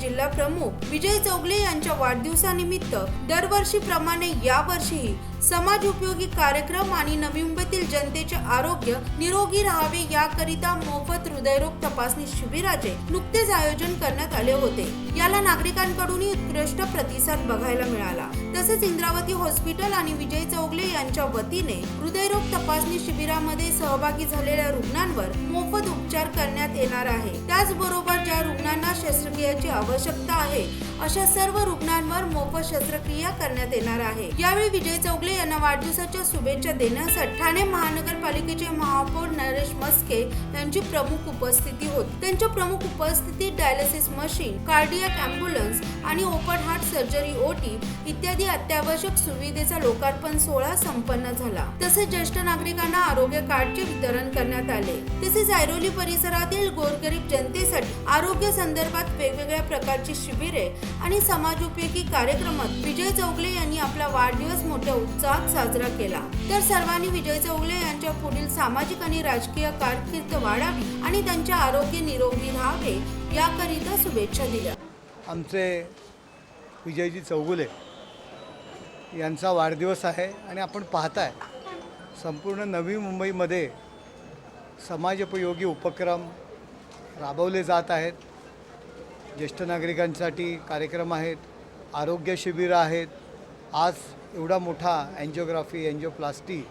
जिल्हा प्रमुख विजय चौगले यांच्या वाढदिवसानिमित्त दरवर्षीप्रमाणे यावर्षीही समाज उपयोगी कार्यक्रम आणि नवी मुंबईतील जनतेचे आरोग्य निरोगी राहावे याकरिता मोफत हृदयरोग तपासणी शिबिराचे नुकतेच आयोजन करण्यात आले होते. याला नागरिकांकडूनही उत्कृष्ट प्रतिसाद बघायला मिळाला. तसेच इंद्रावती हॉस्पिटल आणि विजय चौगले यांच्या वतीने हृदयरोग तपासणी शिबिरामध्ये सहभागी झालेल्या रुग्णांवर मोफत उपचार करण्यात येणार आहे. त्याच त्याचबरोबर ज्या रुग्णांना शस्त्रक्रियेची आवश्यकता आहे. अशा सर्व रुग्णांवर मोफत शस्त्रक्रिया करण्यात येणार आहे. यावेळी विजय चौगले यांना वाढदिवसाच्या शुभेच्छा देण्यासाठी ठाणे महानगरपालिकेचे महापौर नरेश मस्के यांची प्रमुख उपस्थिती होती. त्यांच्या प्रमुख उपस्थितीत डायलिसिस मशीन कार्डियक अँब्युलन्स आणि ओपन हार्ट सर्जरी ओटी इत्यादी अत्यावश्यक सुविधेचा लोकार्पण सोहळा संपन्न झाला. तसेच ज्येष्ठ नागरिकांना आरोग्य कार्डचे वितरण करण्यात आले. तसेच ऐरोली परिसरातील गोरगरीब जनते जनतेसाठी आरोग्य संदर्भात वेगवेगळ्या प्रकारची शिबिरे आणि समाजोपयोगी कार्यक्रमात विजय चौगले यांनी आपला वाढदिवस मोठ्या उत्साहात साजरा केला. तर सर्वांनी विजय चौगले यांच्या पुढील सामाजिक आणि राजकीय कारकीर्द वाढावी आणि त्यांचे आरोग्य निरोगी राहावे याकरिता शुभेच्छा दिल्या. आमचे विजयजी चौगुले यांचा वाढदिवस आहे आणि आपण पाहताय संपूर्ण नवी मुंबईमध्ये समाजोपयोगी उपक्रम राबवले जात आहेत. ज्येष्ठ नागरिकांसाठी कार्यक्रम आहेत आरोग्य शिबिरं आहेत. आज एवढा मोठा अँजिओग्राफी अँजिओप्लास्टी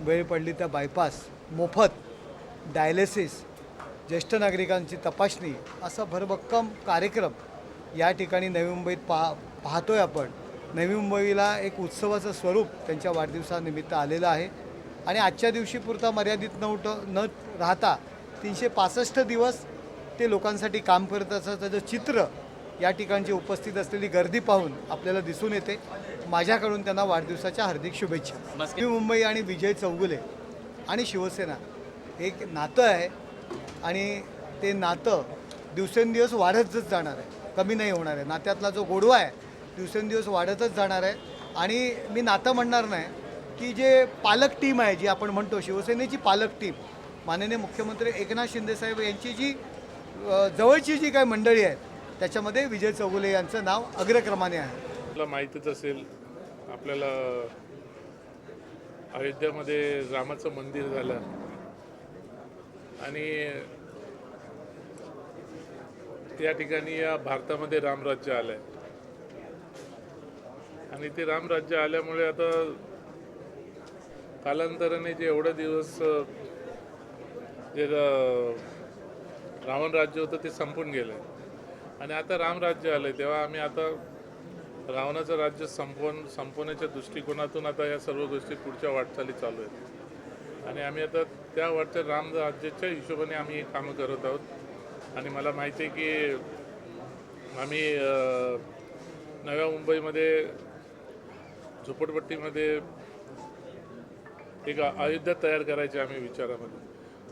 वेळ पडली तर बायपास मोफत डायलिसिस ज्येष्ठ नागरिकांची तपासणी असा भरभक्कम कार्यक्रम या ठिकाणी नवी मुंबईत पाहा पाहतो आहे आपण. नवी मुंबईला एक उत्सवाचं स्वरूप त्यांच्या वाढदिवसानिमित्त आलेलं आहे. आणि आजच्या दिवशी पुरता मर्यादित न न राहता तीनशे पासष्ट दिवस ते लोकांसाठी काम करत असं त्याचं चित्र या ठिकाणची उपस्थित असलेली गर्दी पाहून आपल्याला दिसून येते. माझ्याकडून त्यांना वाढदिवसाच्या हार्दिक शुभेच्छा. नवी मुंबई आणि विजय चौगुले आणि शिवसेना एक नातं आहे आणि ते नातं दिवसेंदिवस वाढतच जाणार आहे. कमी नाही होणार आहे. नात्यातला जो गोडवा आहे दिवसेंदिवस वाढतच जाणार आहे. आणि मी नातं म्हणणार नाही की जे पालक टीम आहे जी आपण म्हणतो शिवसेनेची पालक टीम माननीय मुख्यमंत्री एकनाथ शिंदेसाहेब यांची जी जवळची जी काही मंडळी आहेत त्याच्यामध्ये विजय चौगुले यांचं नाव अग्रक्रमाने आहे. आपल्याला माहितीच असेल आपल्याला अयोध्यामध्ये रामाचं मंदिर झालं. आणि त्या ठिकाणी या भारतामध्ये रामराज्य आलं आहे आणि ते रामराज्य आल्यामुळे आता कालांतराने जे एवढे दिवस जे रावण राज्य होतं ते संपून गेलं. आहे आणि आता रामराज्य आलं आहे तेव्हा आम्ही आता रावणाचं राज्य संपवून संपवण्याच्या दृष्टिकोनातून आता या सर्व गोष्टी पुढच्या वाटचाली चालू आहेत. आणि आम्ही आता त्या वाटच्या राम राज्याच्या हिशोबाने आम्ही हे कामं करत आहोत. आणि मला माहिती आहे की आम्ही नव्या मुंबईमध्ये झोपडपट्टीमध्ये एक अयोध्या तयार करायची आम्ही विचारामध्ये.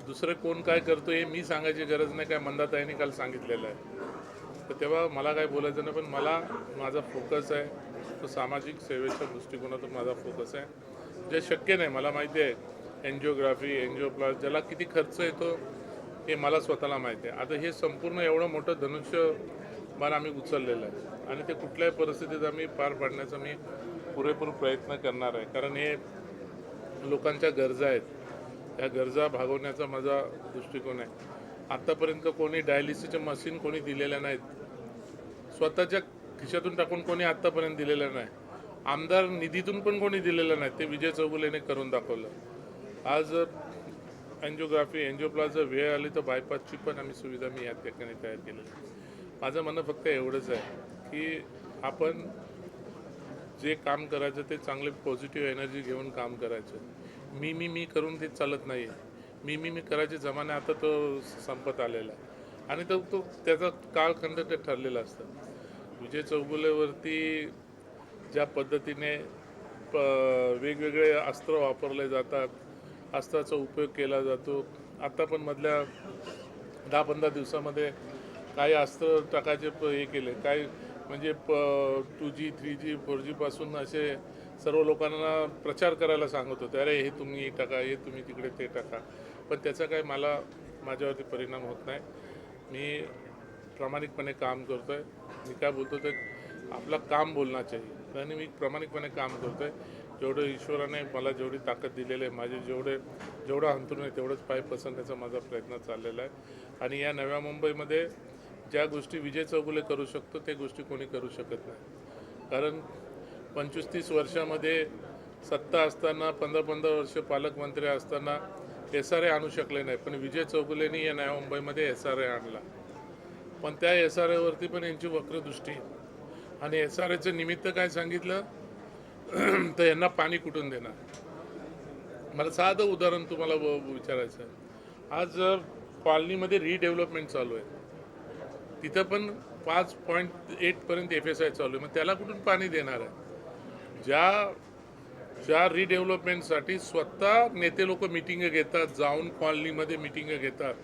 दुसरं कोण काय करतो हे मी सांगायची गरज नाही काय मंदाताईने काल सांगितलेलं आहे. तर तेव्हा मला काय बोलायचं नाही पण मला माझा फोकस आहे. तो सामाजिक सेवेच्या दृष्टिकोनातून माझा फोकस आहे. जे शक्य नाही मला माहिती आहे एन्जिओग्राफी एनजिओप्लास ज्याला किती खर्च येतो हे मला स्वतःला माहिती आहे. आता हे संपूर्ण एवढं मोठं धनुष्य बाण आम्ही उचललेलं आहे. आणि ते कुठल्याही परिस्थितीत आम्ही पार पाडण्याचा मी पुरेपूर प्रयत्न करणार आहे. कारण हे लोकांच्या गरजा आहेत. ह्या गरजा भागवण्याचा माझा दृष्टिकोन आहे. आत्तापर्यंत कोणी डायलिसिसच्या मशीन कोणी दिलेल्या नाहीत. स्वतःच्या खिशातून टाकून कोणी आत्तापर्यंत दिलेलं नाही. आमदार निधीतून पण कोणी दिलेलं नाही. ते विजय चौगुलेने करून दाखवलं. आज अँजिओग्राफी एन्जिओप्लाझ वेळ आली तर बायपासची पण आम्ही सुविधा मी या ठिकाणी तयार केलेली माझं म्हणणं फक्त एवढंच आहे की आपण जे काम करायचं ते चांगले पॉझिटिव्ह एनर्जी घेऊन काम करायचं. मी मी मी करून ते चालत नाही आहे मी मी मी करायचे जमाने आता तो संपत आलेला आहे. आणि तो तो त्याचा काळखंड ते ठरलेला असतं. विजय चौगुलेवरती ज्या पद्धतीने प वेगवेगळे अस्त्र वापरले जातात अस्त्राचा उपयोग केला जातो. आता पण मधल्या दहा पंधरा दिवसामध्ये काही अस्त्र टाकायचे प हे केले. काय म्हणजे प two G three G four जीपासून असे सर्व लोकांना प्रचार करायला सांगत होते. अरे हे तुम्ही टाका हे तुम्ही तिकडे ते टाका. पण त्याचा काही मला माझ्यावरती परिणाम होत नाही. मी प्रामाणिकपणे काम करतो आहे मी काय बोलतो ते आपलं काम बोलना चाहिए. आणि मी प्रामाणिकपणे काम करतो आहे जेवढं ईश्वराने मला जेवढी ताकद दिलेली आहे माझे जेवढे जेवढं अंतरून आहे तेवढंच पाय पसरण्याचा माझा प्रयत्न चाललेला आहे. आणि या नव्या मुंबईमध्ये ज्या गोष्टी विजय चौगुले करू शकतो ते गोष्टी कोणी करू शकत नाही. कारण पंचवीस तीस वर्षामध्ये सत्ता असताना पंधरा पंधरा वर्ष पालकमंत्री असताना एस आर ए आणू शकले नाही. पण विजय चौगुलेनी या नव्या मुंबईमध्ये एस आर ए आणला. पण त्या एस आर एवरती पण यांची वक्रदृष्टी. आणि एस आर एचं निमित्त काय सांगितलं? तर यांना पाणी कुठून देणार? मला साधं उदाहरण तुम्हाला व- विचारायचं आहे. आज अ, कॉलनीमध्ये रिडेव्हलपमेंट चालू आहे. तिथं पण पाच पॉईंट एटपर्यंत एफ एस आय चालू आहे. मग त्याला कुठून पाणी देणार आहे? ज्या ज्या रिडेव्हलपमेंटसाठी स्वतः नेते लोक मिटिंग घेतात जाऊन कॉलनीमध्ये मिटिंग घेतात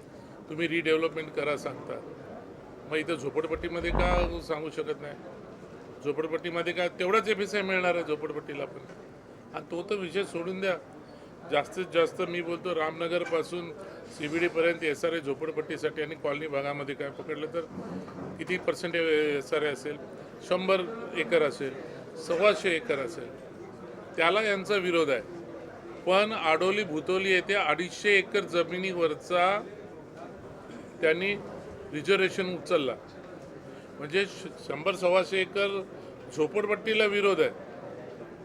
तुम्ही रिडेव्हलपमेंट करा सांगतात मग इथं झोपडपट्टीमध्ये का सांगू शकत नाही? झोपडपट्टीमध्ये काय तेवढाच एफ एस आय मिळणार आहे झोपडपट्टीला पण? आणि तो तर विषय सोडून द्या. जास्तीत जास्त मी बोलतो रामनगरपासून सी बी डीपर्यंत एस आर ए झोपडपट्टीसाठी आणि कॉलनी भागामध्ये काय पकडलं तर किती पर्सेंट एस आर ए असेल? शंभर एकर असेल सव्वाशे एकर असेल. त्याला यांचा विरोध आहे. पण आडोली भुतोली येथे अडीचशे एकर जमिनीवरचा त्यांनी रिझर्वेशन उचलला. म्हणजे श- शंभर सव्वाशे एकर झोपडपट्टीला विरोध आहे.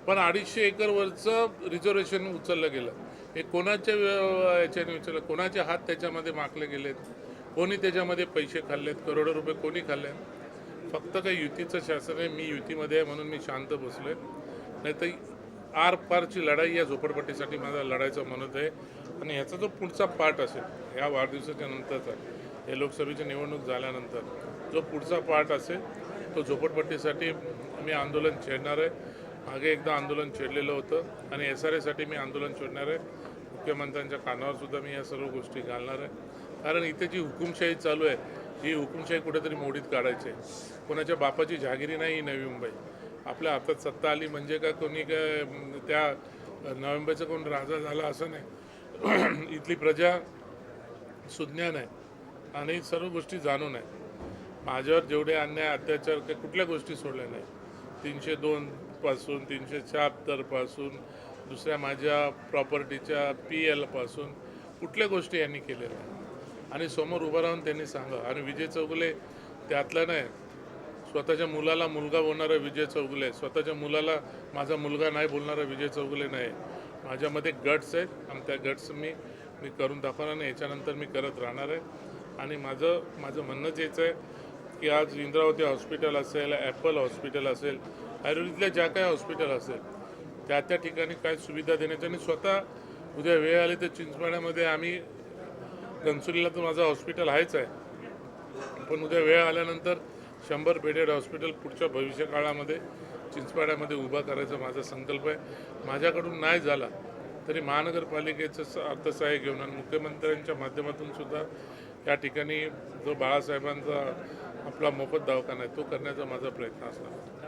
पण अडीचशे एकरवरचं रिझर्वेशन उचललं गेलं. हे कोणाच्या याच्याने उचललं? कोणाचे हात त्याच्यामध्ये माकले गेलेत? कोणी त्याच्यामध्ये पैसे खाल्लेत? करोडो रुपये कोणी खाल्ले फक्त काही युतीचं शासन आहे. मी युतीमध्ये आहे म्हणून मी शांत बसलोय. नाही तर आर पारची लढाई या झोपडपट्टीसाठी माझा लढायचं म्हणत आहे. आणि ह्याचा जो पुढचा पार्ट असेल या वाढदिवसाच्या नंतरचा हे लोकसभेची निवडणूक झाल्यानंतर जो पुढचा पार्ट असेल तो झोपडपट्टीसाठी मी आंदोलन छेडणार आहे. मागे एकदा आंदोलन छेडलेलं होतं आणि एस आर एसाठी मी आंदोलन छेडणार आहे. मुख्यमंत्र्यांच्या कानावर सुद्धा मी या सर्व गोष्टी घालणार आहे. कारण इथे जी हुकुमशाही चालू आहे ही हुकुमशाही कुठेतरी मोडीत काढायची आहे. कोणाच्या बापाची जहागिरी नाही ही नवी मुंबई. आपल्या हातात सत्ता आली म्हणजे का कोणी काय त्या नवी मुंबईचा कोण राजा झाला असं नाही. इथली प्रजा सुज्ञान आहे आणि सर्व गोष्टी जाणून आहे. माझ्यावर जेवढे अन्याय अत्याचार काही कुठल्या गोष्टी सोडल्या नाही. तीनशे दोन पासून तीनशे शहात्तरपासून दुसऱ्या माझ्या प्रॉपर्टीच्या पी एलपासून कुठल्या गोष्टी यांनी केलेल्या आणि समोर उभं राहून त्यांनी सांगा आणि विजय चौगुले त्यातलं नाही. स्वतःच्या मुलाला मुलगा बोलणारा विजय चौगुले स्वतःच्या मुलाला माझा मुलगा नाही बोलणारा विजय चौगुले नाही. माझ्यामध्ये गट्स आहेत. आणि त्या गट्स मी मी करून दाखवणार आणि याच्यानंतर मी करत राहणार आहे. आणि माझं माझं म्हणणंच हेच आहे की आज इंद्रावती हॉस्पिटल असेल ॲपल हॉस्पिटल असेल आयुर्वेदिकल्या ज्या काही हॉस्पिटल असेल त्या त्या ठिकाणी काय सुविधा देण्याच्या आणि स्वतः उद्या वेळ आली तर चिंचपाड्यामध्ये आम्ही घनसुलीला तर माझं हॉस्पिटल आहेच आहे. पण उद्या वेळ आल्यानंतर शंभर बेडेड हॉस्पिटल पुढच्या भविष्य काळामध्ये चिंचपाड्यामध्ये उभा करायचा माझा संकल्प आहे. माझ्याकडून नाही झाला तरी महानगरपालिकेचं स- अर्थसहाय्य घेऊन आणि मुख्यमंत्र्यांच्या माध्यमातून सुद्धा या ठिकाणी जो बाळासाहेबांचा आपला मोफत दवाखाना आहे तो करण्याचा माझा प्रयत्न असणार